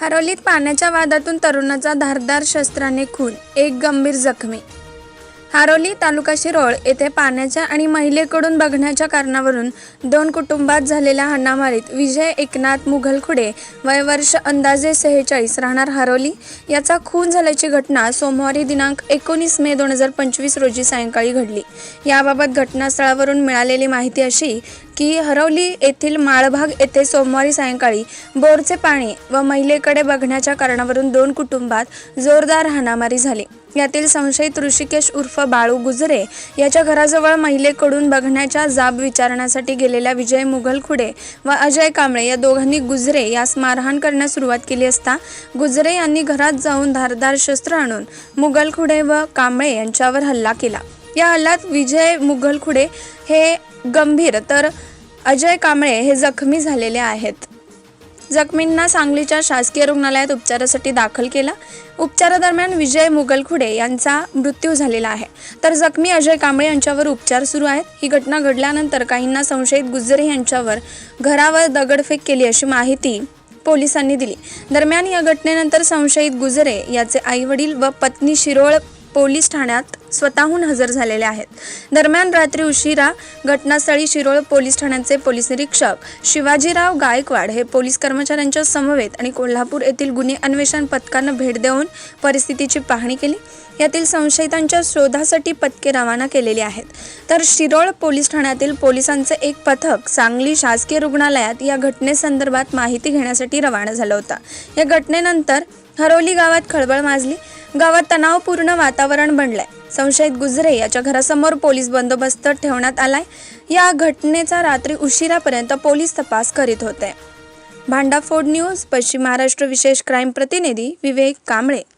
हरोलीत पाण्याच्या वादातून तरुणाचा धारदार शस्त्राने खून एक गंभीर जखमी हारोली तालुका शिरोळ येथे पाण्याच्या आणि महिलेकडून बघण्याच्या कारणावरून दोन कुटुंबात झालेल्या हाणामारीत विजय एकनाथ मुघलखुडे वयवर्ष अंदाजे सेहेचाळीस राहणार हारोली. याचा खून झाल्याची घटना सोमवारी दिनांक एकोणीस मे दोन हजार पंचवीस रोजी सायंकाळी घडली. याबाबत घटनास्थळावरून मिळालेली माहिती अशी की हरवली येथील माळभाग येथे सोमवारी सायंकाळी बोरचे पाणी व महिलेकडे बघण्याच्या कारणावरून दोन कुटुंबात जोरदार हाणामारी झाली. यातील संशयित ऋषिकेश उर्फ बाळू गुजरे याच्या घराजवळ महिलेकडून बघण्याच्या जाब विचारण्यासाठी गेलेल्या विजय मुघलखुडे व अजय कांबळे या दोघांनी गुजरे यास मारहाण करण्यास सुरुवात केली असता गुजरे यांनी घरात जाऊन धारदार शस्त्र आणून मुघलखुडे व कांबळे यांच्यावर हल्ला केला. या हल्ल्यात विजय मुघलखुडे हे गंभीर तर अजय कांबळे हे जखमी झालेले आहेत. जखमींना सांगलीच्या शासकीय रुग्णालयात उपचारासाठी दाखल केला. उपचारादरम्यान विजय मुगलखुडे यांचा मृत्यू झालेला आहे. तर जखमी अजय कांबळे यांच्यावर उपचार सुरू आहेत. ही घटना घडल्यानंतर काहींना संशयित गुजरे यांच्यावर घरावर दगडफेक केली अशी माहिती पोलिसांनी दिली. दरम्यान या घटनेनंतर संशयित गुजरे याचे आईवडील व पत्नी शिरोळ पोलीस ठाण्यात स्वतःहून हजर झालेले आहेत. दरम्यान रात्री उशिरा घटनास्थळी शिरोळ पोलीस ठाण्याचे पोलीस निरीक्षक शिवाजीराव गायकवाड हे पोलीस कर्मचाऱ्यांच्या समवेत आणि कोल्हापूर येथील गुन्हे अन्वेषण पथकानं भेट देऊन परिस्थितीची पाहणी केली. यातील संशयितांच्या शोधासाठी पथके रवाना केलेली आहेत. तर शिरोळ पोलीस ठाण्यातील पोलिसांचे एक पथक सांगली शासकीय रुग्णालयात या घटनेसंदर्भात माहिती घेण्यासाठी रवाना झालं होता. या घटनेनंतर हरोली गावात खळबळ माजली. गावात तणावपूर्ण वातावरण बनलंय. संशयित गुजरे याच्या घरासमोर पोलीस बंदोबस्त ठेवण्यात आलाय. या घटनेचा रात्री उशिरापर्यंत पोलीस तपास करीत होते. भांडाफोड न्यूज पश्चिम महाराष्ट्र विशेष क्राईम प्रतिनिधी विवेक कांबळे.